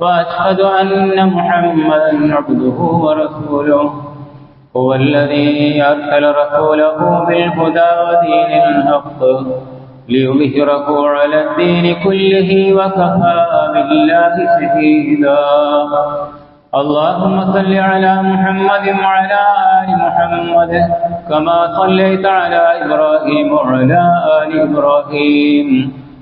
وأشهد أن محمدا عبده ورسوله. هو الذي أرسل رسوله بالهدى ودين الحق ليظهره على الدين كله وكفى بالله شهيدا. اللهم صل على محمد وعلى آل محمد كما صليت على إبراهيم وعلى آل إبراهيم.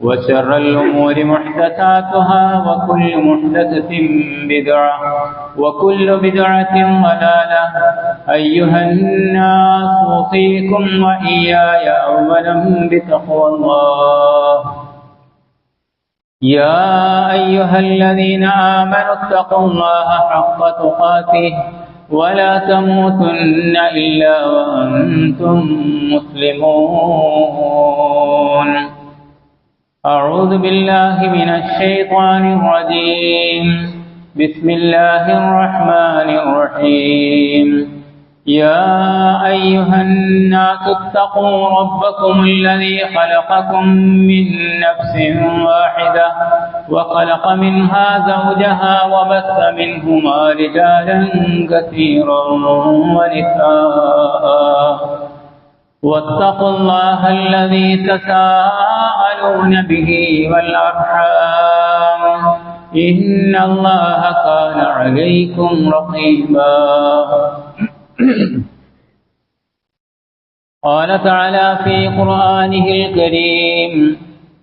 وشر الأمور محدثاتها وكل محدثة بدعة وكل بدعة ضلالة. أيها الناس أوصيكم وإياي أولا بتقوى الله. يا أيها الذين آمنوا اتقوا الله حق تقاته ولا تموتن إلا وأنتم مسلمون. أعوذ بالله من الشيطان الرجيم. بسم الله الرحمن الرحيم. يا أيها الناس اتقوا ربكم الذي خلقكم من نفس واحدة وخلق منها زوجها وبث منهما رجالا كثيرا ونساء. واتقوا الله الذي تساءلون به والأرحام. إن الله كان عليكم رقيبا. قال تعالى في قرآنه الكريم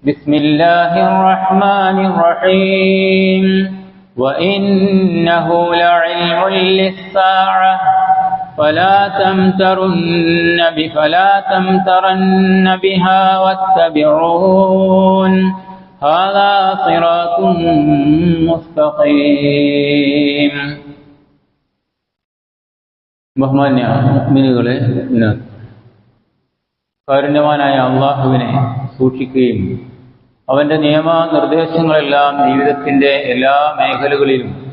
بسم الله الرحمن الرحيم. وإنه لعلم للساعة. فلا تمترن فلا تمترن بها واتبعون هذا صراط مستقيم ബഹുമാന്യ മിനുകളെ ഇന്ന് കാരുണ്യവാനായ അള്ളാഹുവിനെ സൂക്ഷിക്കുകയും അവന്റെ നിയമ നിർദ്ദേശങ്ങളെല്ലാം ജീവിതത്തിന്റെ എല്ലാ മേഖലകളിലും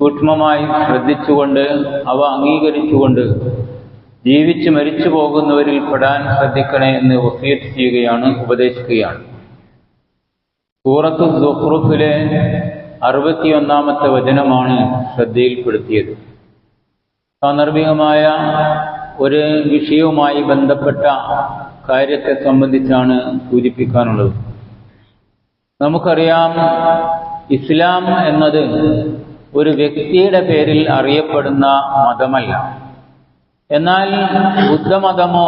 സൂക്ഷ്മമായി ശ്രദ്ധിച്ചുകൊണ്ട് അവ അംഗീകരിച്ചുകൊണ്ട് ജീവിച്ച് മരിച്ചു പോകുന്നവരിൽ പെടാൻ ശ്രദ്ധിക്കണേ എന്ന് വസീത്ത് ചെയ്യുകയാണ് ഉപദേശിക്കുകയാണ്. സൂറത്ത് സുഹ്റുഫിലെ അറുപത്തിയൊന്നാമത്തെ വചനമാണ് ശ്രദ്ധയിൽപ്പെടുത്തിയത്. സാന്ദർഭികമായ ഒരു വിഷയവുമായി ബന്ധപ്പെട്ട കാര്യത്തെ സംബന്ധിച്ചാണ് സൂചിപ്പിക്കാനുള്ളത്. നമുക്കറിയാം ഇസ്ലാം എന്നത് ഒരു വ്യക്തിയുടെ പേരിൽ അറിയപ്പെടുന്ന മതമല്ല. എന്നാൽ ബുദ്ധമതമോ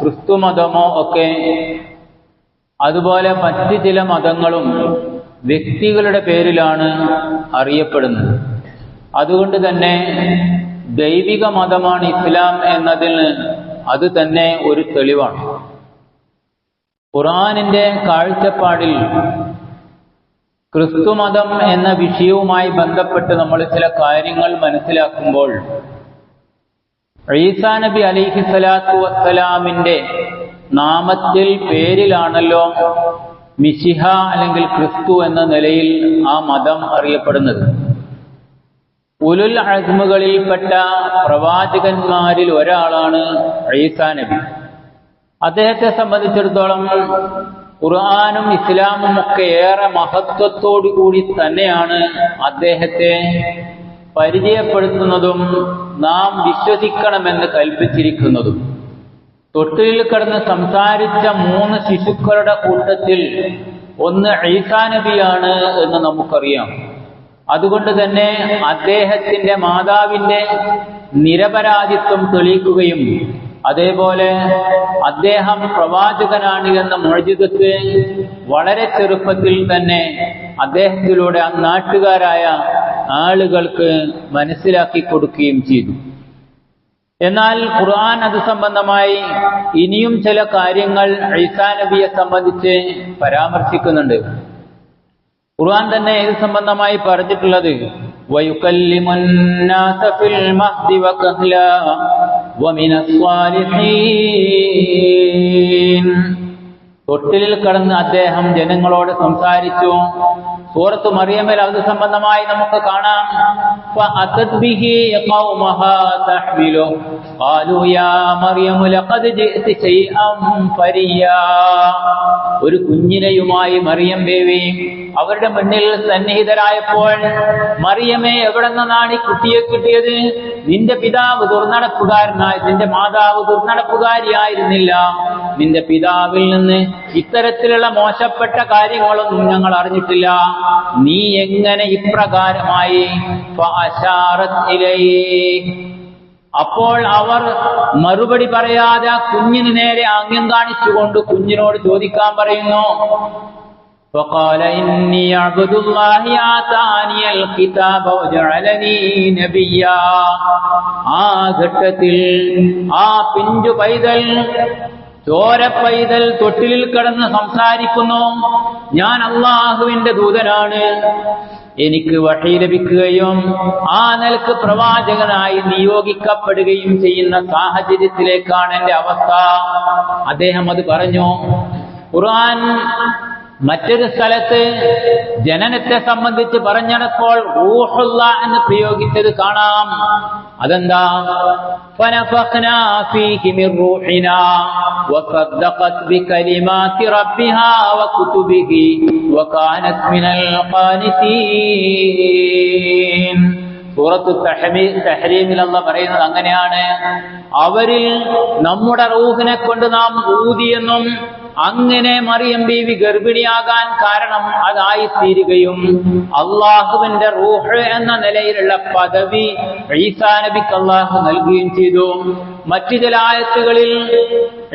ക്രിസ്തുമതമോ ഒക്കെ അതുപോലെ മറ്റ് ചില മതങ്ങളും വ്യക്തികളുടെ പേരിലാണ് അറിയപ്പെടുന്നത്. അതുകൊണ്ട് തന്നെ ദൈവിക മതമാണ് ഇസ്ലാം എന്നതിന് അത് തന്നെ ഒരു തെളിവാണ്. ഖുറാനിന്റെ കാഴ്ചപ്പാടിൽ ക്രിസ്തുമതം എന്ന വിഷയവുമായി ബന്ധപ്പെട്ട് നമ്മൾ ചില കാര്യങ്ങൾ മനസ്സിലാക്കുമ്പോൾ ഈസാ നബി അലിഹി സ്വലാത്തു വസ്സലാമിന്റെ നാമത്തിൽ പേരിലാണല്ലോ മിശിഹ അല്ലെങ്കിൽ ക്രിസ്തു എന്ന നിലയിൽ ആ മതം അറിയപ്പെടുന്നത്. ഉലുൽ അസ്മുകളിൽപ്പെട്ട പ്രവാചകന്മാരിൽ ഒരാളാണ് ഈസാ നബി. അദ്ദേഹത്തെ സംബന്ധിച്ചിടത്തോളം ഖുർആാനും ഇസ്ലാമും ഒക്കെ ഏറെ മഹത്വത്തോടു കൂടി തന്നെയാണ് അദ്ദേഹത്തെ പരിചയപ്പെടുത്തുന്നതും നാം വിശ്വസിക്കണമെന്ന് കൽപ്പിച്ചിരിക്കുന്നതും. തൊട്ടിലിൽ കിടന്ന് സംസാരിച്ച മൂന്ന് ശിശുക്കളുടെ കൂട്ടത്തിൽ ഒന്ന് ഈസാ നബിയാണ് എന്ന് നമുക്കറിയാം. അതുകൊണ്ട് തന്നെ അദ്ദേഹത്തിന്റെ മാതാവിന്റെ നിരപരാധിത്വം തെളിയിക്കുകയും അതേപോലെ അദ്ദേഹം പ്രവാചകനാണ് എന്ന മോചിതത്തെ വളരെ ചെറുപ്പത്തിൽ തന്നെ അദ്ദേഹത്തിലൂടെ ആ നാട്ടുകാരായ ആളുകൾക്ക് മനസ്സിലാക്കി കൊടുക്കുകയും ചെയ്തു. എന്നാൽ ഖുർആൻ അത് സംബന്ധമായി ഇനിയും ചില കാര്യങ്ങൾ ഐസാ നബിയെ സംബന്ധിച്ച് പരാമർശിക്കുന്നുണ്ട്. ഖുർആൻ തന്നെ ഇത് സംബന്ധമായി പറഞ്ഞിട്ടുള്ളത് വയുക്കല്ലിമുന്നാസ ഫിൽ മഹ്ദി വമിന തൊട്ടിലിൽ കടന്ന് അദ്ദേഹം ജനങ്ങളോട് സംസാരിച്ചു. സൂറത്ത് മറിയമ്മൽ അത് സംബന്ധമായി നമുക്ക് കാണാം. ഒരു കുഞ്ഞിനെയുമായി മറിയം ബേവി. അവരുടെ മുന്നിൽ സന്നിഹിതരായപ്പോൾ മറിയമേ എവിടെ നിന്നാണ് ഈ കുട്ടിയെ കിട്ടിയത്? നിന്റെ പിതാവ് ദുർനടപ്പുകാരനായി നിന്റെ മാതാവ് ദുർനടപ്പുകാരിയായിരുന്നില്ല. നിന്റെ പിതാവിൽ നിന്ന് ഇത്തരത്തിലുള്ള മോശപ്പെട്ട കാര്യങ്ങളൊന്നും ഞങ്ങൾ അറിഞ്ഞിട്ടില്ല. നീ എങ്ങനെ ഇപ്രകാരമായി? അപ്പോൾ അവർ മറുപടി പറയാതെ കുഞ്ഞിന് നേരെ ആംഗ്യം കാണിച്ചുകൊണ്ട് കുഞ്ഞിനോട് ചോദിക്കാൻ പറയുന്നു فقال إني عبد الله آتاني الكتاب وجعلني نبيا ആ ഘട്ടത്തിൽ ആ പിഞ്ചു പൈതൽ ചോര പൈതൽ തൊട്ടിലിൽ കിടന്ന് സംസാരിക്കുന്നു ഞാൻ അള്ളാഹുവിന്റെ ദൂതനാണ് എനിക്ക് വഴി ലഭിക്കുകയും ആ നിലക്ക് പ്രവാചകനായി നിയോഗിക്കപ്പെടുകയും ചെയ്യുന്ന സാഹചര്യത്തിലേക്കാണ് എന്റെ അവസ്ഥ അദ്ദേഹം അത് പറഞ്ഞു ഖുർആൻ മറ്റൊരു സ്ഥലത്ത് ജനനത്തെ സംബന്ധിച്ച് പറഞ്ഞപ്പോൾ റൂഹുള്ള എന്ന് പ്രയോഗിച്ചത് കാണാം അതെന്താ فنفخنا فيه من روحنا وصدقت بكلمات ربها وكتبه وكانت من القانتين സൂറത്ത് തഹരീമിൽ അല്ല പറയുന്നത് അങ്ങനെയാണ്. അവരിൽ നമ്മുടെ റൂഹിനെ കൊണ്ട് നാം ഊതിയെന്നും അങ്ങനെ മറിയം ബീവി ഗർഭിണിയാകാൻ കാരണം അതായിത്തീരുകയും അള്ളാഹുവിന്റെ റൂഹ് എന്ന നിലയിലുള്ള പദവി ഈസാ നബിക്ക് അള്ളാഹു നൽകുകയും ചെയ്തു. മറ്റു ചില ആയത്തുകളിൽ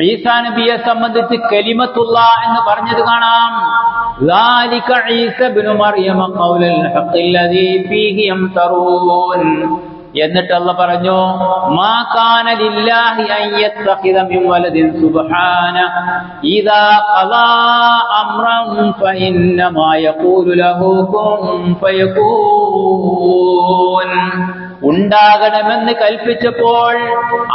ഈസാ നബിയെ സംബന്ധിച്ച് കലിമത്തുള്ള എന്ന് പറഞ്ഞത് കാണാം. ذلك عيسى بن مريم قول الحق الذي فيه يمترون എന്നിട്ട് അല്ല പറഞ്ഞു മാ കാന ലില്ലാഹി അൻ യത്തഖിദ മിൻ വലദിൻ സുബ്ഹാന ഇദാ ഖലാ അംറൻ ഫഇന്നമാ യഖൂലു ലഹു കുൻ ഫയകൂൻ ഉണ്ടാകണമെന്ന് കൽപ്പിച്ചപ്പോൾ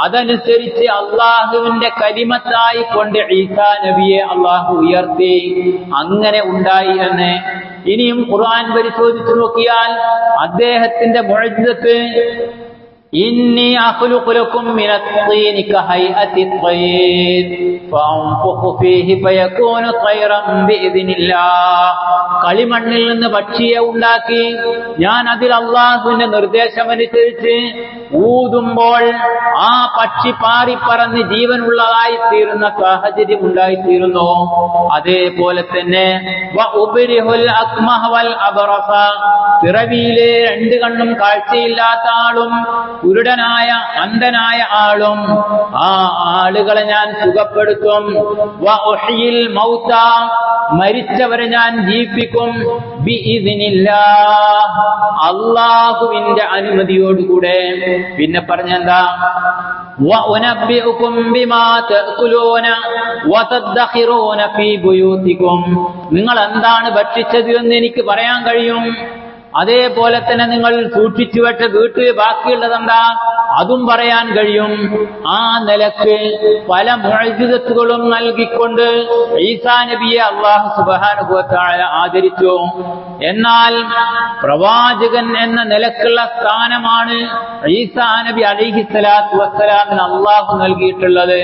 അതനുസരിച്ച് അള്ളാഹുവിന്റെ കരിമത്തായി കൊണ്ട് ഈസാ നബിയെ അള്ളാഹു ഉയർത്തി. അങ്ങനെ ഉണ്ടായി എന്ന്. ഇനിയും ഖുർആൻ പരിശോധിച്ചു നോക്കിയാൽ അദ്ദേഹത്തിന്റെ മുഴജത്ത് إني أخلق لكم من الطين كهيئة الطير فأنفخ فيه فيكون طيرا بإذن الله കളിമണ്ണിൽ നിന്ന് പക്ഷിയെ ഉണ്ടാക്കി ഞാൻ അതിൽ അള്ളാഹുവിന്റെ നിർദ്ദേശമനുസരിച്ച് ഊതുമ്പോൾ ആ പക്ഷി പാറിപ്പറന്ന് ജീവനുള്ളതായി തീരുന്ന സാഹചര്യം ഉണ്ടായിത്തീരുന്നു അതേപോലെ തന്നെ വ ഉബരിഹുൽ അക്മഹ വൽ അബറസ പിറവിയിലെ രണ്ട് കണ്ണും കാഴ്ചയില്ലാത്ത ആളും കുരുടനായ അന്ധനായ ആളും ആ ആളുകളെ ഞാൻ സുഖപ്പെടുത്തും വ ഉഹ്യിൽ മൗത മരിച്ചവരെ ഞാൻ ജീവിപ്പിക്കും ബിഇദ്നില്ലാഹ് അള്ളാഹുവിന്റെ അനുമതിയോടുകൂടെ പിന്നെ പറഞ്ഞെന്താ وأنبئكم بما تأكلون وتدخرون في بيوتكم നിങ്ങൾ എന്താണ് ഭക്ഷിച്ചത് എന്ന് എനിക്ക് പറയാൻ കഴിയും അതേപോലെ തന്നെ നിങ്ങൾ സൂക്ഷിച്ചു വെച്ച വീട്ടിൽ ബാക്കിയുള്ളതെന്താ? അതും പറയാൻ കഴിയും. ആ നിലയ്ക്ക് പല മുഴജിതത്തുകളും നൽകിക്കൊണ്ട് ഈസാ നബിയെ അള്ളാഹു സുബാനുഭവത്തായ ആദരിച്ചു. എന്നാൽ പ്രവാചകൻ എന്ന നിലക്കുള്ള സ്ഥാനമാണ് ഈസാ നബി അലിഹിസ്സലാത്തു വസ്സലാമിന് അള്ളാഹു നൽകിയിട്ടുള്ളത്.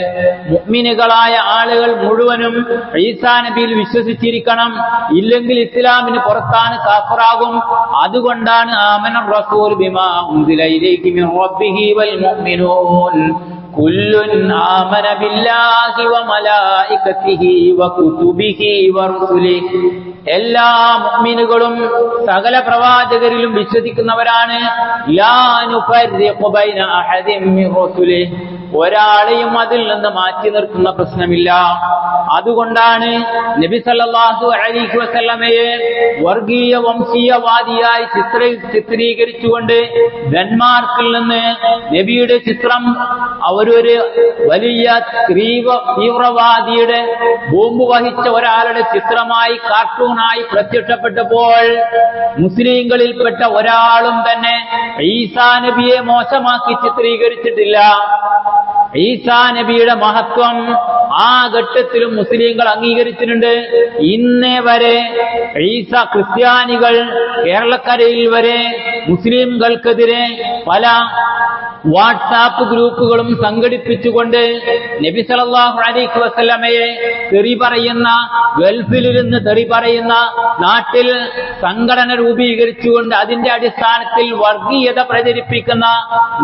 മുഅ്മിനുകളായ ആളുകൾ മുഴുവനും ഈസാ നബിയിൽ വിശ്വസിച്ചിരിക്കണം. ഇല്ലെങ്കിൽ ഇസ്ലാമിന് പുറത്താണ് കാഫറാകും. അതുകൊണ്ടാണ് ആമനം റസൂൽ ബിമാ റബ്ബിഹി വൽ മുഅ്മിനൂൻ കുല്ലുൻ ആമന ബില്ലാഹി വ ورسله. എല്ലാ മുഅ്മിനുകളും സകല പ്രവാചകരിലും വിശ്വസിക്കുന്നവരാണ്. ഒരാളെയും അതിൽ നിന്ന് മാറ്റി നിർത്തുന്ന പ്രശ്നമില്ല. അതുകൊണ്ടാണ് നബി സല്ലാഹു അലൈഹി വസല്ലമയെ വർഗീയ വംശീയവാദിയായി ചിത്ര ചിത്രീകരിച്ചുകൊണ്ട് ഡെൻമാർക്കിൽ നിന്ന് നബിയുടെ ചിത്രം അവരൊരു വലിയ തീവ്ര തീവ്രവാദിയുടെ ബോംബ് വഹിച്ച ഒരാളുടെ ചിത്രമായി കാർട്ടൂണായി പ്രത്യക്ഷപ്പെട്ടപ്പോൾ മുസ്ലിങ്ങളിൽപ്പെട്ട ഒരാളും തന്നെ ഈസാ നബിയെ മോശമാക്കി ചിത്രീകരിച്ചിട്ടില്ല. ഈസാ നബിയുടെ മഹത്വം ആ ഘട്ടത്തിലും മുസ്ലിങ്ങൾ അംഗീകരിച്ചിട്ടുണ്ട്. ഇന്നേ വരെ ഈസ ക്രിസ്ത്യാനികൾ കേരളക്കരയിൽ വരെ മുസ്ലിംകൾക്കെതിരെ പല വാട്സാപ്പ് ഗ്രൂപ്പുകളും സംഘടിപ്പിച്ചുകൊണ്ട് നബി സല്ലല്ലാഹു അലൈഹി വസ്ലമയെ തെറി പറയുന്ന ഗൾഫിലിരുന്ന് തെറി പറയുന്ന നാട്ടിൽ സംഘടന രൂപീകരിച്ചുകൊണ്ട് അതിന്റെ അടിസ്ഥാനത്തിൽ വർഗീയത പ്രചരിപ്പിക്കുന്ന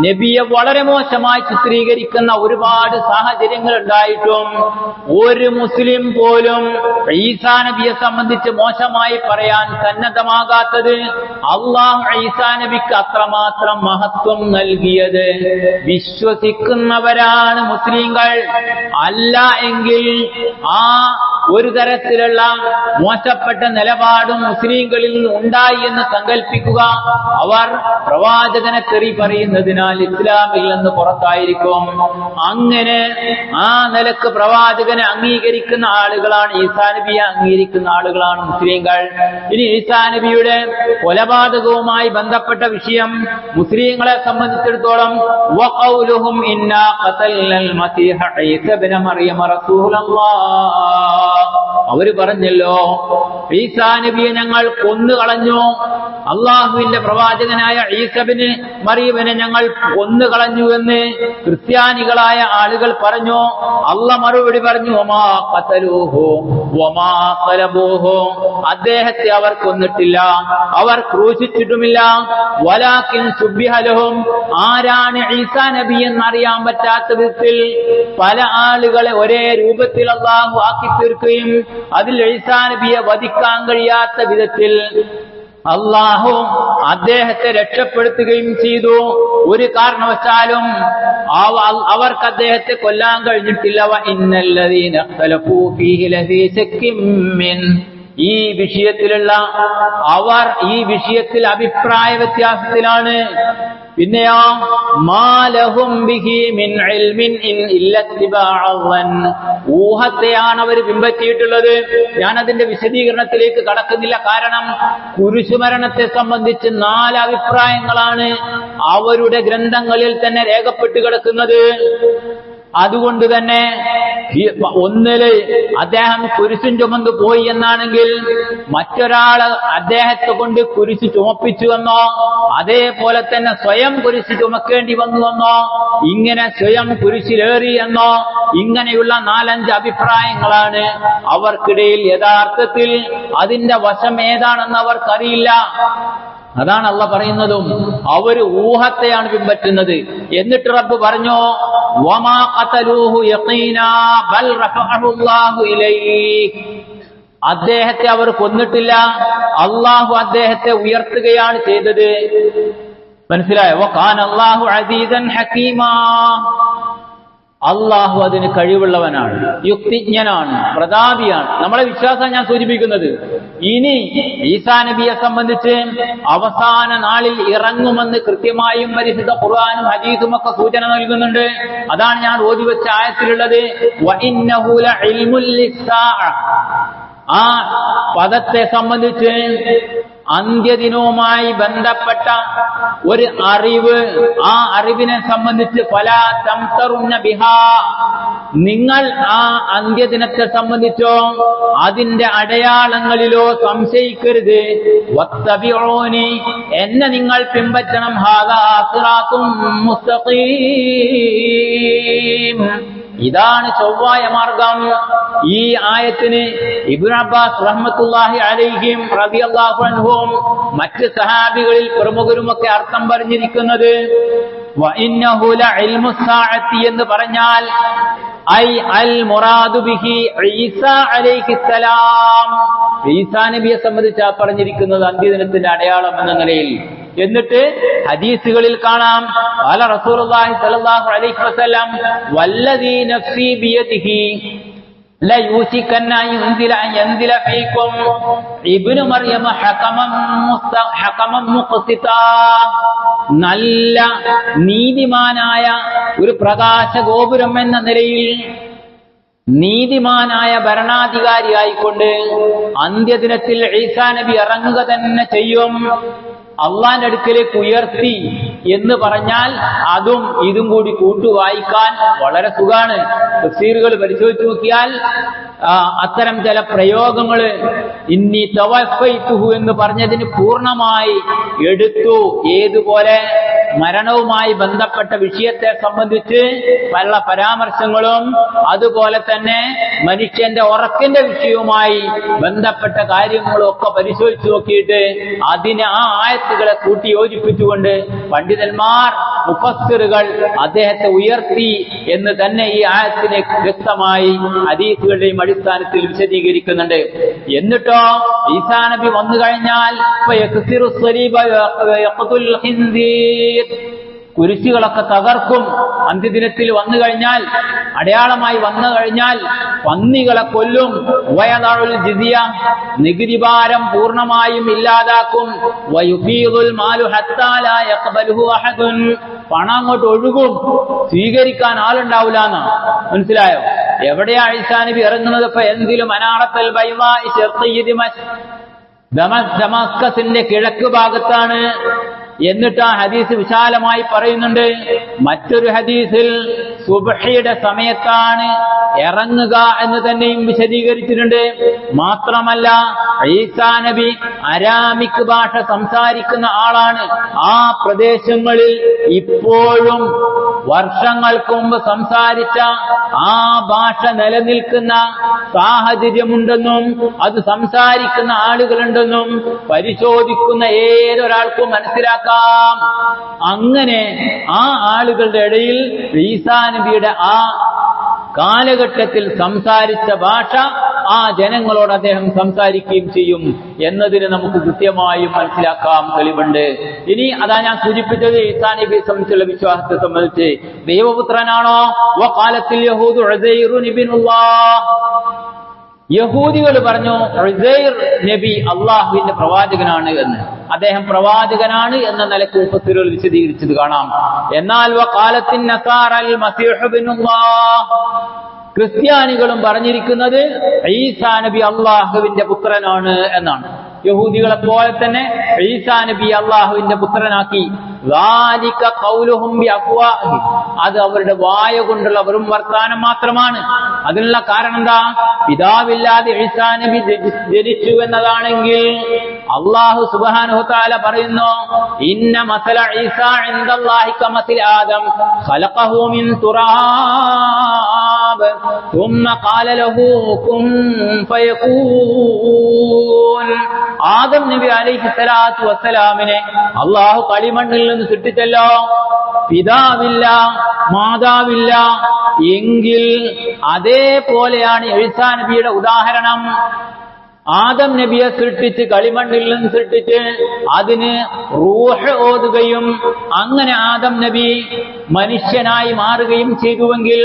നബിയെ വളരെ മോശമായി ചിത്രീകരിക്കുന്ന ഒരുപാട് സാഹചര്യങ്ങൾ ഉണ്ടായിട്ടും ഒരു മുസ്ലിം പോലും ഈസാ നബിയെ സംബന്ധിച്ച് മോശമായി പറയാൻ സന്നദ്ധമാകാത്തത് അള്ളാഹ് ഈസാ നബിക്ക് അത്രമാത്രം മഹത്വം നൽകിയത്. വിശ്വസിക്കുന്നവരാണ് മുസ്ലിങ്ങൾ. അല്ല എങ്കിൽ ആ ഒരു തരത്തിലുള്ള മോശപ്പെട്ട നിലപാടും മുസ്ലിങ്ങളിൽ നിന്ന് ഉണ്ടായി എന്ന് സങ്കല്പിക്കുക അവർ പ്രവാചകനെ തെറി പറയുന്നതിനാൽ ഇസ്ലാമിൽ നിന്ന് പുറത്തായിരിക്കും. അങ്ങനെ ആ നിലയ്ക്ക് പ്രവാചകനെ അംഗീകരിക്കുന്ന ആളുകളാണ് ഈസാ നബിയെ അംഗീകരിക്കുന്ന ആളുകളാണ് മുസ്ലിങ്ങൾ ഇനി ഈസാ നബിയുടെ കൊലപാതകവുമായി ബന്ധപ്പെട്ട വിഷയം മുസ്ലിങ്ങളെ സംബന്ധിച്ചിടത്തോളം ഇബ്ന മറിയം റസൂലല്ലാഹ് അവർ പറഞ്ഞല്ലോ ഈസാ നബിയെ ഞങ്ങൾ കൊന്നുകളഞ്ഞു. അള്ളാഹുവിന്റെ പ്രവാചകനായ ഈസബിന് മറിയബിനെ ഞങ്ങൾ കൊന്നുകളഞ്ഞു എന്ന് ക്രിസ്ത്യാനികളായ ആളുകൾ പറഞ്ഞു. അള്ള മറുപടി പറഞ്ഞു ഒമാ കത്തലൂഹോ ഒമാ കലബൂഹോ അദ്ദേഹത്തെ അവർ കൊന്നിട്ടില്ല അവർ ക്രൂശിച്ചിട്ടുമില്ല. വലാക്കിൻ സുബിഹലഹും ആരാണ് ഈസാ നബി എന്നറിയാൻ പറ്റാത്ത വിധത്തിൽ പല ആളുകളെ ഒരേ രൂപത്തിൽ അള്ളാഹു ആക്കി തീർക്കുകയും അതിൽ ഈസാ നബിയെ വധിക്കാൻ കഴിയാത്ത വിധത്തിൽ അള്ളാഹു അദ്ദേഹത്തെ രക്ഷപ്പെടുത്തുകയും ചെയ്തു. ഒരു കാരണവശാലും അവ- അവർക്ക് അദ്ദേഹത്തെ കൊല്ലാൻ കഴിഞ്ഞിട്ടില്ല. ഈ വിഷയത്തിലുള്ള അവർ ഈ വിഷയത്തിൽ അഭിപ്രായ വ്യത്യാസത്തിലാണ്. പിന്നെയോ മാലഹും ബിഹി മിൻ ഇൽമിൻ. ഊഹത്തെയാണ് അവർ പിൻപറ്റിയിട്ടുള്ളത്. ഞാൻ അതിന്റെ വിശദീകരണത്തിലേക്ക് കടക്കുന്നില്ല. കാരണം കുരിശുമരണത്തെ സംബന്ധിച്ച് നാല് അഭിപ്രായങ്ങളാണ് അവരുടെ ഗ്രന്ഥങ്ങളിൽ തന്നെ രേഖപ്പെട്ട് കിടക്കുന്നത്. അതുകൊണ്ട് തന്നെ ഒന്നിൽ അദ്ദേഹം കുരിശും ചുമന്ന് പോയി എന്നാണെങ്കിൽ മറ്റൊരാൾ അദ്ദേഹത്തെ കൊണ്ട് കുരിശ് ചുമപ്പിച്ചു എന്നോ അതേപോലെ തന്നെ സ്വയം കുരിശ് ചുമക്കേണ്ടി വന്നു എന്നോ ഇങ്ങനെ സ്വയം കുരിശിലേറി എന്നോ ഇങ്ങനെയുള്ള നാലഞ്ച് അഭിപ്രായങ്ങളാണ് അവർക്കിടയിൽ യഥാർത്ഥത്തിൽ അതിന്റെ വശം ഏതാണെന്ന് അവർക്കറിയില്ല. അതാണ് അള്ള പറയുന്നതും. അവർ ഊഹത്തെയാണ് പിൻപറ്റുന്നത്. എന്നിട്ട് റബ്ബ് പറഞ്ഞോ അദ്ദേഹത്തെ അവർ കൊന്നിട്ടില്ല. അള്ളാഹു അദ്ദേഹത്തെ ഉയർത്തുകയാണ് ചെയ്തത്. മനസ്സിലായോ? അല്ലാഹു അസീസൻ ഹക്കീമാ അള്ളാഹു അതിന് കഴിവുള്ളവനാണ് യുക്തിജ്ഞനാണ് പ്രതാപിയാണ്. നമ്മളെ വിശ്വാസം ഞാൻ സൂചിപ്പിക്കുന്നത്. ഇനി ഈസാ നബിയെ സംബന്ധിച്ച് അവസാന നാളിൽ ഇറങ്ങുമെന്ന് കൃത്യമായും പരിശുദ്ധ ഖുർആാനും ഹദീസും ഒക്കെ സൂചന നൽകുന്നുണ്ട്. അതാണ് ഞാൻ ഓതി വെച്ച ആയത്തിലുള്ളത്. ആ പദത്തെ സംബന്ധിച്ച് അന്ത്യദിനവുമായി ബന്ധപ്പെട്ട ഒരു അറിവ് ആ അറിവിനെ സംബന്ധിച്ച് പല തംതറുന്ന ബിഹാ. നിങ്ങൾ ആ അന്ത്യദിനത്തെ സംബന്ധിച്ചോ അതിന്റെ അടയാളങ്ങളിലോ സംശയിക്കരുത്. വത്തബിയോനി എന്നെ നിങ്ങൾ പിൻപറ്റണം. ഹാദാ മുസ്തഖീം. ഇതാണ് ചൊവ്വായ മാർഗം. ഈ ആയത്തിന് ഇബുൻ അബ്ബാസ് റഹ്മത്തുള്ളാഹി അലൈഹിം അള്ളാഹു അൻഹും മറ്റ് സഹാബികളിൽ പ്രമുഖരുമൊക്കെ അർത്ഥം പറഞ്ഞിരിക്കുന്നത് എന്ന് പറഞ്ഞാൽ ഐ അൽ മുറാദു ബിഹി ഈസ അലൈഹിസ്സലാം ഈസാ നബിയെ സംബന്ധിച്ച് പറഞ്ഞിരിക്കുന്നത് അന്ത്യദിനത്തിന്റെ അടയാളം എന്ന നിലയിൽ. എന്നിട്ട് ഹദീസുകളിൽ കാണാം പല റസൂലുള്ളാഹി സ്വല്ലല്ലാഹു അലൈഹി വസല്ലം വല്ലദീ നഫ്സി ബിയദിഹി നല്ല നീതിമാനായ ഒരു പ്രകാശ ഗോപുരം എന്ന നിലയിൽ നീതിമാനായ ഭരണാധികാരിയായിക്കൊണ്ട് അന്ത്യദിനത്തിൽ ഈസാ നബി ഇറങ്ങുക തന്നെ ചെയ്യും. അള്ളാന്റെ അടുക്കലേക്ക് ഉയർത്തി എന്ന് പറഞ്ഞാൽ അതും ഇതും കൂടി കൂട്ടു വായിക്കാൻ വളരെ സുഖാണ്. തഫ്സീറുകൾ പരിശോധിച്ച് നോക്കിയാൽ അത്തരം ചില പ്രയോഗങ്ങൾ ഇന്നി തവഫൈത്തുഹു എന്ന് പറഞ്ഞതിന് പൂർണമായി എടുത്തു. ഏതുപോലെ മരണവുമായി ബന്ധപ്പെട്ട വിഷയത്തെ സംബന്ധിച്ച് പല പരാമർശങ്ങളും അതുപോലെ തന്നെ മനുഷ്യന്റെ ഉറക്കിന്റെ വിഷയവുമായി ബന്ധപ്പെട്ട കാര്യങ്ങളും ഒക്കെ പരിശോധിച്ചു നോക്കിയിട്ട് അതിന് ആ ആയത്തുകളെ കൂട്ടി യോജിപ്പിച്ചുകൊണ്ട് പണ്ഡിതന്മാർ മുഫസ്സിറുകൾ അദ്ദേഹത്തെ ഉയർത്തി എന്ന് തന്നെ ഈ ആയത്തിനെ വ്യക്തമായി ഹദീസുകളുടെയും അടിസ്ഥാനത്തിൽ വിശദീകരിക്കുന്നുണ്ട്. എന്നിട്ടോ ഈസാ നബി വന്നു കഴിഞ്ഞാൽ കുരിശുകളൊക്കെ തകർക്കും. അന്ത്യദിനത്തിൽ വന്നു കഴിഞ്ഞാൽ അടയാളമായി വന്നു കഴിഞ്ഞാൽ പന്നികളെ കൊല്ലും. വയനാളുൽ ജിതിയ നികുതി ഭാരം പൂർണമായും ഇല്ലാതാക്കും. പണം അങ്ങോട്ട് ഒഴുകും. സ്വീകരിക്കാൻ ആളുണ്ടാവില്ല എന്ന് മനസ്സിലായോ? എവിടെയാ ഈസാ നബി ഇറങ്ങുന്നത്? ഇപ്പൊ എന്തിലും അനാറത്തൽ ബൈവാ ദമാസ്കസിന്റെ കിഴക്ക് ഭാഗത്താണ്. എന്നിട്ട് ആ ഹദീസ് വിശാലമായി പറയുന്നുണ്ട്. മറ്റൊരു ഹദീസിൽ സുബഹയുടെ സമയത്താണ് ഇറങ്ങുക എന്ന് തന്നെയും വിശദീകരിച്ചിട്ടുണ്ട്. മാത്രമല്ല ഈസാ നബി അരാമിക് ഭാഷ സംസാരിക്കുന്ന ആളാണ്. ആ പ്രദേശങ്ങളിൽ ഇപ്പോഴും വർഷങ്ങൾക്ക് മുമ്പ് സംസാരിച്ച ആ ഭാഷ നിലനിൽക്കുന്ന സാഹചര്യമുണ്ടെന്നും അത് സംസാരിക്കുന്ന ആളുകളുണ്ടെന്നും പരിശോധിക്കുന്ന ഏതൊരാൾക്കും മനസ്സിലാക്കാം. അങ്ങനെ ആ ആളുകളുടെ ഇടയിൽ ഈസാ നബിയുടെ ആ കാലഘട്ടത്തിൽ സംസാരിച്ച ഭാഷ ആ ജനങ്ങളോട് അദ്ദേഹം സംസാരിക്കുകയും ചെയ്യും എന്നതിന് നമുക്ക് കൃത്യമായും മനസ്സിലാക്കാം തെളിവുണ്ട്. ഇനി അതാ ഞാൻ സൂചിപ്പിച്ചത് ഈസാ സംബന്ധിച്ചുള്ള വിശ്വാസത്തെ സംബന്ധിച്ച് ദൈവപുത്രനാണോ? കാലത്തിൽ യഹൂദികൾ പറഞ്ഞു നബി അള്ളാഹുവിന്റെ പ്രവാചകനാണ് എന്ന്. അദ്ദേഹം പ്രവാചകനാണ് എന്ന നിലയ്ക്ക് മുഫസ്സിറുകൾ വിശദീകരിച്ചത് കാണാം. എന്നാൽ ക്രിസ്ത്യാനികളും പറഞ്ഞിരിക്കുന്നത് ഈസാ നബി അള്ളാഹുവിന്റെ പുത്രനാണ് എന്നാണ്. യഹൂദികളെ പോലെ തന്നെ ഈസാ നബി അള്ളാഹുവിന്റെ പുത്രനാക്കി. അത് അവരുടെ വായ കൊണ്ടുള്ള വെറും വർത്താനം മാത്രമാണ്. അതിനുള്ള കാരണം എന്താ? പിതാവില്ലാതെ ഈസാ നബി ജനിച്ചു എന്നതാണെങ്കിൽ അള്ളാഹു താല പറയുന്നു ഇന്ന മസല ഈസാ ആദം ഖലഖഹു മിൻ തുറാബ് ثم قال له كن فيكون ആദം നബി അലൈഹി സ്വലാത്തു വസ്സലാമിനെ അള്ളാഹു കളിമണ്ണിൽ നിന്ന് സൃഷ്ടിച്ചല്ലോ പിതാവില്ല മാതാവില്ല എങ്കിൽ അതേപോലെയാണ് എഴുസാ നബിയുടെ ഉദാഹരണം ആദം നബിയെ സൃഷ്ടിച്ച് കളിമണ്ണിൽ നിന്ന് സൃഷ്ടിച്ച് അതിന് റൂഹ് ഓതുകയും അങ്ങനെ ആദം നബി മനുഷ്യനായി മാറുകയും ചെയ്തുവെങ്കിൽ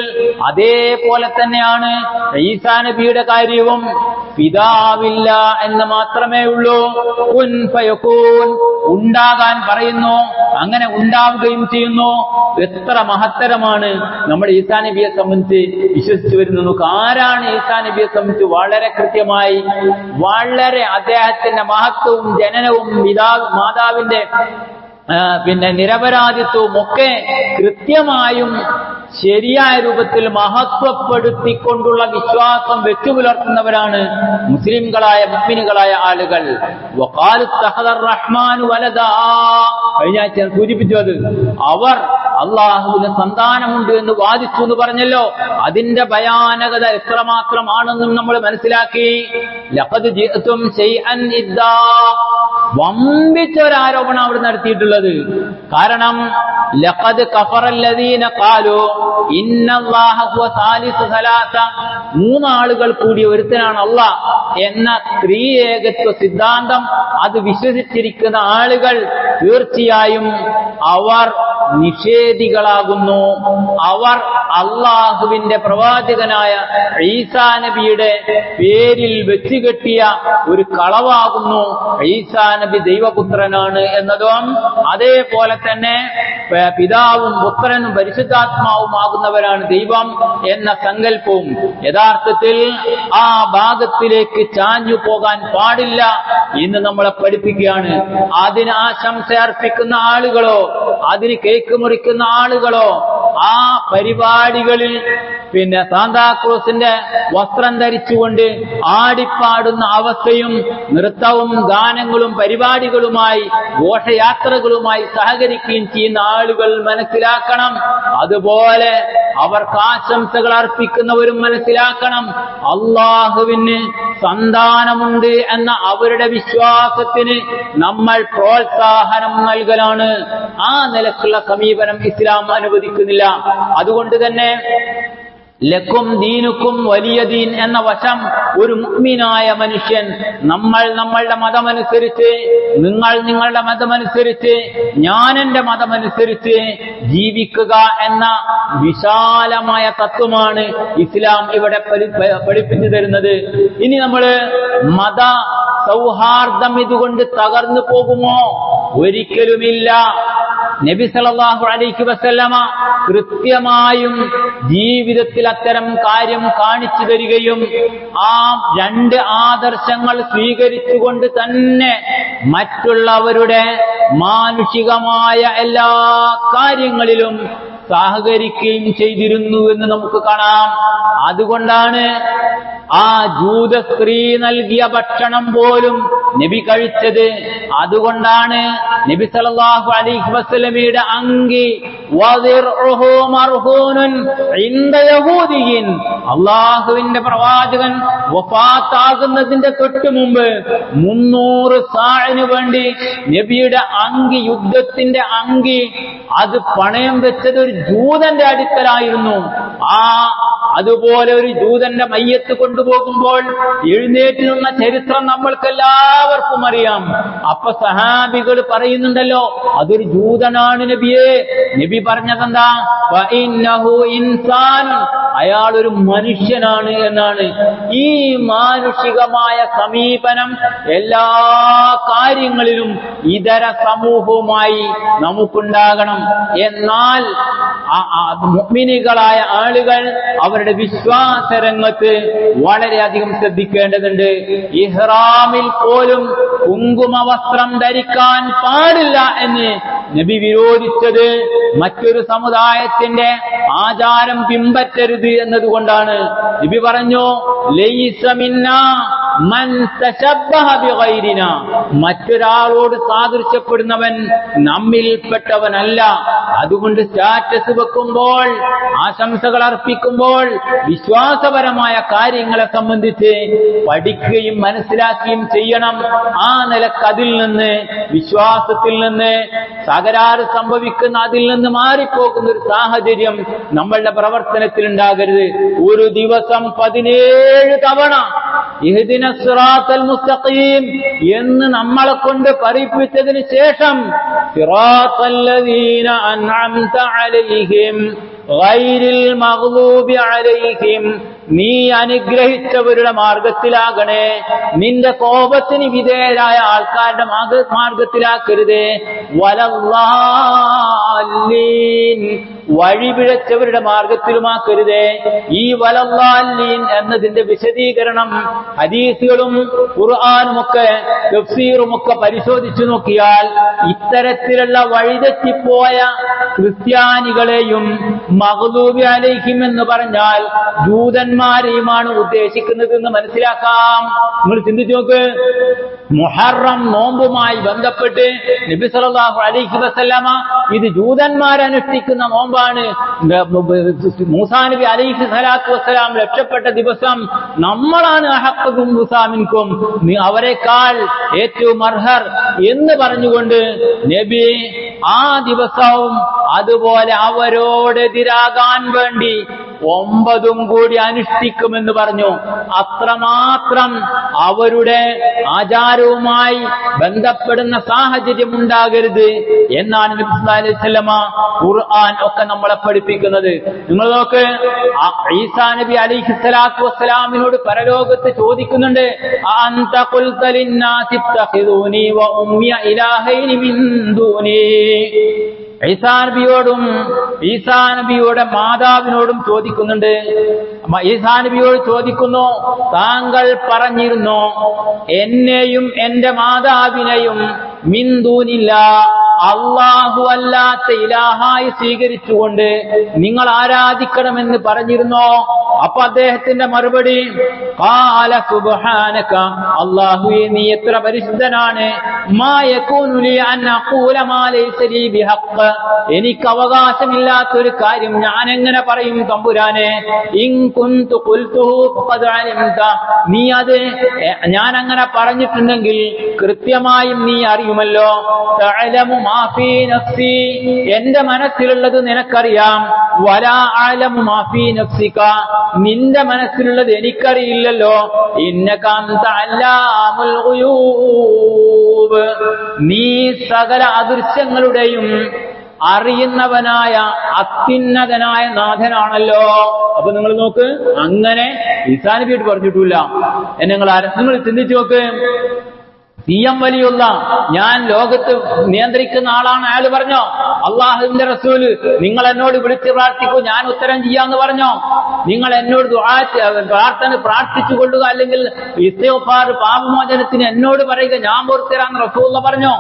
അതേപോലെ തന്നെയാണ് ഈസാ നബിയുടെ കാര്യവും. പിതാവില്ല എന്ന് മാത്രമേ ഉള്ളൂ. ഉണ്ടാകാൻ പറയുന്നു അങ്ങനെ ഉണ്ടാവുകയും ചെയ്യുന്നു. എത്ര മഹത്തരമാണ് നമ്മുടെ ഈസാ നബിയെ സംബന്ധിച്ച് വിശ്വസിച്ചു വരുന്നു ആരാണ് ഈസാ നബിയെ സംബന്ധിച്ച് വളരെ കൃത്യമായി വളരെ അദ്ദേഹത്തിന്റെ മഹത്വവും ജനനവും പിതാവ് മാതാവിന്റെ പിന്നെ നിരപരാധിത്വവും ഒക്കെ കൃത്യമായും ശരിയായ രൂപത്തിൽ മഹത്വപ്പെടുത്തിക്കൊണ്ടുള്ള വിശ്വാസം വെച്ചു പുലർത്തുന്നവരാണ് മുസ്ലിംകളായ മുസ്ലിങ്ങളായ ആളുകൾ. വലദാ. കഴിഞ്ഞ ആഴ്ച സൂചിപ്പിച്ചു അത്. അവർ അള്ളാഹുവിന് സന്താനമുണ്ട് എന്ന് വാദിച്ചു എന്ന് പറഞ്ഞല്ലോ. അതിന്റെ ഭയാനകത എത്രമാത്രമാണെന്നും നമ്മൾ മനസ്സിലാക്കി. ലഖദ് ശൈഅൻ ഇദ്ദാ. വമ്പിച്ച ഒരു ആരോപണം അവിടെ നടത്തിയിട്ടുള്ളത്. കാരണം ലഖദ് കഫറല്ലദീന സലാസ മൂന്നാളുകൾ കൂടി ഒരുത്തനാണ് അല്ല എന്ന ഏകത്വ സിദ്ധാന്തം അത് വിശ്വസിച്ചിരിക്കുന്ന ആളുകൾ തീർച്ചയായും അവർ നിഷേധികളാകുന്നു. അവർ അള്ളാഹുവിന്റെ പ്രവാചകനായ ഈസാ നബിയുടെ പേരിൽ വെച്ചുകെട്ടിയ ഒരു കളവാകുന്നു ഈസാ നബി ദൈവപുത്രനാണ് എന്നതും അതേപോലെ തന്നെ പിതാവും പുത്രനും പരിശുദ്ധാത്മാവുമാകുന്നവരാണ് ദൈവം എന്ന സങ്കല്പവും. യഥാർത്ഥത്തിൽ ആ ഭാഗത്തിലേക്ക് ചാഞ്ഞു പോകാൻ പാടില്ല എന്ന് നമ്മളെ പഠിപ്പിക്കുകയാണ്. അതിന് ആശംസ അർപ്പിക്കുന്ന ആളുകളോ അതിന് കേക്ക് മുറിക്കുന്ന ആളുകളോ ആ പരിപാടികളിൽ പിന്നെ സാന്താക്രൂസിന്റെ വസ്ത്രം ധരിച്ചുകൊണ്ട് ആടിപ്പാടുന്ന അവസ്ഥയും നൃത്തവും ഗാനങ്ങളും പരിപാടികളുമായി ഘോഷയാത്രകളുമായി സഹകരിക്കുകയും ചെയ്യുന്ന ആളുകൾ മനസ്സിലാക്കണം. അതുപോലെ അവർക്ക് ആശംസകൾ അർപ്പിക്കുന്നവരും മനസ്സിലാക്കണം. അള്ളാഹുവിന് സന്താനമുണ്ട് എന്ന അവരുടെ വിശ്വാസത്തിന് നമ്മൾ പ്രോത്സാഹനം നൽകലാണ്. ആ നിലക്കുള്ള സമീപനം ഇസ്ലാം അനുവദിക്കുന്നില്ല. അതുകൊണ്ട് തന്നെ ലക്കും ദീനുക്കും വലിയ ദീൻ എന്ന വശം ഒരു മുഗ്മിനായ മനുഷ്യൻ നമ്മൾ നമ്മളുടെ മതമനുസരിച്ച് നിങ്ങൾ നിങ്ങളുടെ മതമനുസരിച്ച് ഞാൻ എന്റെ മതമനുസരിച്ച് ജീവിക്കുക എന്ന വിശാലമായ തത്വമാണ് ഇസ്ലാം ഇവിടെ പഠി- പഠിപ്പിച്ചു തരുന്നത്. ഇനി നമ്മൾ മത സൗഹാർദ്ദം ഇതുകൊണ്ട് തകർന്നു പോകുമോ? ഒരിക്കലുമില്ല. നബി സല്ലല്ലാഹു അലൈഹി വസല്ലമ കൃത്യമായും ജീവിതത്തിൽ അത്തരം കാര്യം കാണിച്ചു തരികയും ആ രണ്ട് ആദർശങ്ങൾ സ്വീകരിച്ചുകൊണ്ട് തന്നെ മറ്റുള്ളവരുടെ മാനുഷികമായ എല്ലാ കാര്യങ്ങളിലും സഹകരിക്കുകയും ചെയ്തിരുന്നു എന്ന് നമുക്ക് കാണാം. അതുകൊണ്ടാണ് ആ ജൂത സ്ത്രീ നൽകിയ ഭക്ഷണം പോലും നബി കഴിച്ചത്. അതുകൊണ്ടാണ് നബി സല്ലല്ലാഹു അലൈഹി വസ്ലമിയുടെ അങ്കി അള്ളാഹുവിന്റെ പ്രവാചകൻ വഫാത്താകുന്നതിന്റെ തൊട്ടു മുമ്പ് മുന്നൂറ് സാഴിന് വേണ്ടി നബിയുടെ അങ്കി യുദ്ധത്തിന്റെ അങ്കി അത് പണയം വെച്ചത് ഒരു ജൂതന്റെ അടുക്കലായിരുന്നു. ആ അതുപോലെ ഒരു ജൂതന്റെ മയ്യത്ത് കൊണ്ടുപോകുമ്പോൾ എഴുന്നേറ്റ് നിന്ന ചരിത്രം നമ്മൾക്ക് എല്ലാവർക്കും അറിയാം. അപ്പൊ സഹാബികൾ പറയുന്നുണ്ടല്ലോ അതൊരു ജൂതനാണ് നബിയെ. നബി പറഞ്ഞതെന്താ? അയാൾ ഒരു മനുഷ്യനാണ് എന്നാണ് ഈ മാനുഷികമായ സമീപനം എല്ലാ കാര്യങ്ങളിലും ഇതര സമൂഹവുമായി നമുക്കുണ്ടാകണം. എന്നാൽ മുഅ്മിനീകളായ ആളുകൾ അവരുടെ വിശ്വാസ രംഗത്ത് വളരെയധികം ശ്രദ്ധിക്കേണ്ടതുണ്ട്. ഇഹ്റാമിൽ പോലും കുങ്കുമ വസ്ത്രം ധരിക്കാൻ പാടില്ല എന്ന് നബി വിരോധിച്ചത് മറ്റൊരു സമുദായത്തിന്റെ ആചാരം പിമ്പറ്റരുത് എന്നതുകൊണ്ടാണ്. നബി പറഞ്ഞു മറ്റൊരാളോട് സാദൃശ്യപ്പെടുന്നവൻ നമ്മിൽപ്പെട്ടവനല്ല. അതുകൊണ്ട് സ്റ്റാറ്റസ് വെക്കുമ്പോൾ ആശംസകൾ അർപ്പിക്കുമ്പോൾ വിശ്വാസപരമായ കാര്യങ്ങളെ സംബന്ധിച്ച് പഠിക്കുകയും മനസ്സിലാക്കുകയും ചെയ്യണം. ആ നിലയ്ക്ക് അതിൽ നിന്ന് വിശ്വാസത്തിൽ നിന്ന് തകരാറ് സംഭവിക്കുന്ന അതിൽ നിന്ന് മാറിപ്പോകുന്ന ഒരു സാഹചര്യം നമ്മളുടെ പ്രവർത്തനത്തിൽ ഉണ്ടാകരുത്. ഒരു ദിവസം പതിനേഴ് തവണ ഇഹ്ദിന സിറാത്തൽ മുസ്തഖീം എന്ന് നമ്മളെ കൊണ്ട് പറയിപ്പിച്ചതിന് ശേഷം അൻഅംത അലൈഹിം ഗൈരിൽ മഗ്ലൂബി അലൈഹിം നീ അനുഗ്രഹിച്ചവരുടെ മാർഗത്തിലാകണേ. നിന്റെ കോപത്തിന് വിധേയരായ ആൾക്കാരുടെ മാർഗ- മാർഗത്തിലാക്കരുതേ. വലല്ലാലീൻ വഴിപിഴച്ചവരുടെ മാർഗത്തിലുമാക്കരുതേ. ഈ വലല്ലാലീൻ എന്നതിന്റെ വിശദീകരണം ഹദീസുകളും ഖുർആാനുമൊക്കെ തഫ്സീറുമൊക്കെ പരിശോധിച്ചു നോക്കിയാൽ ഇത്തരത്തിലുള്ള വഴിതെറ്റിപ്പോയ ക്രിസ്ത്യാനികളെയും മഹദൂബി അലൈഹിം എന്ന് പറഞ്ഞാൽ ജൂതന്മാരെയുമാണ് ഉദ്ദേശിക്കുന്നത് എന്ന് മനസ്സിലാക്കാം. നിങ്ങൾ ചിന്തിച്ചു നോക്ക്. മുഹറം നോമ്പുമായി ബന്ധപ്പെട്ട് നബി സല്ലല്ലാഹു അലൈഹി വസല്ലമ ഇത് ജൂതന്മാരനുഷ്ഠിക്കുന്ന നോമ്പാണ്. മൂസാ നബി അലൈഹി സലാത്തു വസ്സലാം രക്ഷപ്പെട്ട ദിവസം നമ്മളാണ് അഹക്കും മുസാമിൻകും. അവരെക്കാൾ ഏറ്റവും അർഹർ എന്ന് പറഞ്ഞുകൊണ്ട് നബി ആ ദിവസവും അതുപോലെ അവരോടെതിരാകാൻ വേണ്ടി ഒമ്പതും കൂടി അനുഷ്ഠിക്കുമെന്ന് പറഞ്ഞു. അത്രമാത്രം അവരുടെ ആചാരവുമായി ബന്ധപ്പെടുന്ന സാഹചര്യം ഉണ്ടാകരുത് എന്നാണ് നബി അലൈഹി വസല്ലമ ഖുർആൻ ഒക്കെ നമ്മളെ പഠിപ്പിക്കുന്നത്. നിങ്ങൾ നോക്ക് ഈസാ നബി അലിഹി സ്വലാത്തു വസ്സലാമിനോട് പരലോകത്ത് ചോദിക്കുന്നുണ്ട് അന്ത ഈസാ നബിയോടും ഈസാ നബിയുടെ മാതാവിനോടും ചോദിക്കുന്നുണ്ട് ഈസാ നബിയോട് ചോദിക്കുന്നു താങ്കൾ പറഞ്ഞിരുന്നു എന്നെയും എന്റെ മാതാവിനെയും മിന്തൂനില്ല അള്ളാഹു അല്ലാത്ത ഇലാഹായി സ്വീകരിച്ചുകൊണ്ട് നിങ്ങൾ ആരാധിക്കണമെന്ന് പറഞ്ഞിരുന്നോ. അപ്പൊ അദ്ദേഹത്തിന്റെ മറുപടി കാല സുബ്ഹാനക അള്ളാഹുവേ നീ എത്ര പരിശുദ്ധനാണ് എനിക്ക് അവകാശമില്ലാത്തൊരു കാര്യം ഞാൻ എങ്ങനെ പറയും തമ്പുരാനെ? നീ അത് ഞാൻ അങ്ങനെ പറഞ്ഞിട്ടുണ്ടെങ്കിൽ കൃത്യമായും നീ അറിയുമല്ലോ. എന്റെ മനസ്സിലുള്ളത് നിനക്കറിയാം. വലാ അലമു മാ ഫീ നഫ്സിക. നിന്റെ മനസ്സിലുള്ളത് എനിക്കറിയില്ലല്ലോ. നീ സകല അദൃശ്യങ്ങളുടെയും അറിയുന്നവനായ അത്യുന്നതനായ നാഥനാണല്ലോ. അപ്പൊ നിങ്ങൾ നോക്ക് അങ്ങനെ ഈസാനബിയായിട്ട് പറഞ്ഞിട്ടില്ല. എന്നെ നിങ്ങൾ നിങ്ങൾ ചിന്തിച്ചു നോക്ക്. സി വലിയുള്ള ഞാൻ ലോകത്ത് നിയന്ത്രിക്കുന്ന ആളാണ് അയാൾ പറഞ്ഞോ? അള്ളാഹുവിന്റെ റസൂൽ നിങ്ങൾ എന്നോട് വിളിച്ച് പ്രാർത്ഥിക്കൂ ഞാൻ ഉത്തരം ചെയ്യാന്ന് പറഞ്ഞോ? നിങ്ങൾ എന്നോട് പ്രാർത്ഥന പ്രാർത്ഥിച്ചു കൊള്ളുക അല്ലെങ്കിൽ ഇസ്തോഫാർ പാപമോചനത്തിന് എന്നോട് പറയുക ഞാൻ പൊറുത്തരാന്ന് റസൂല്ല പറഞ്ഞോ?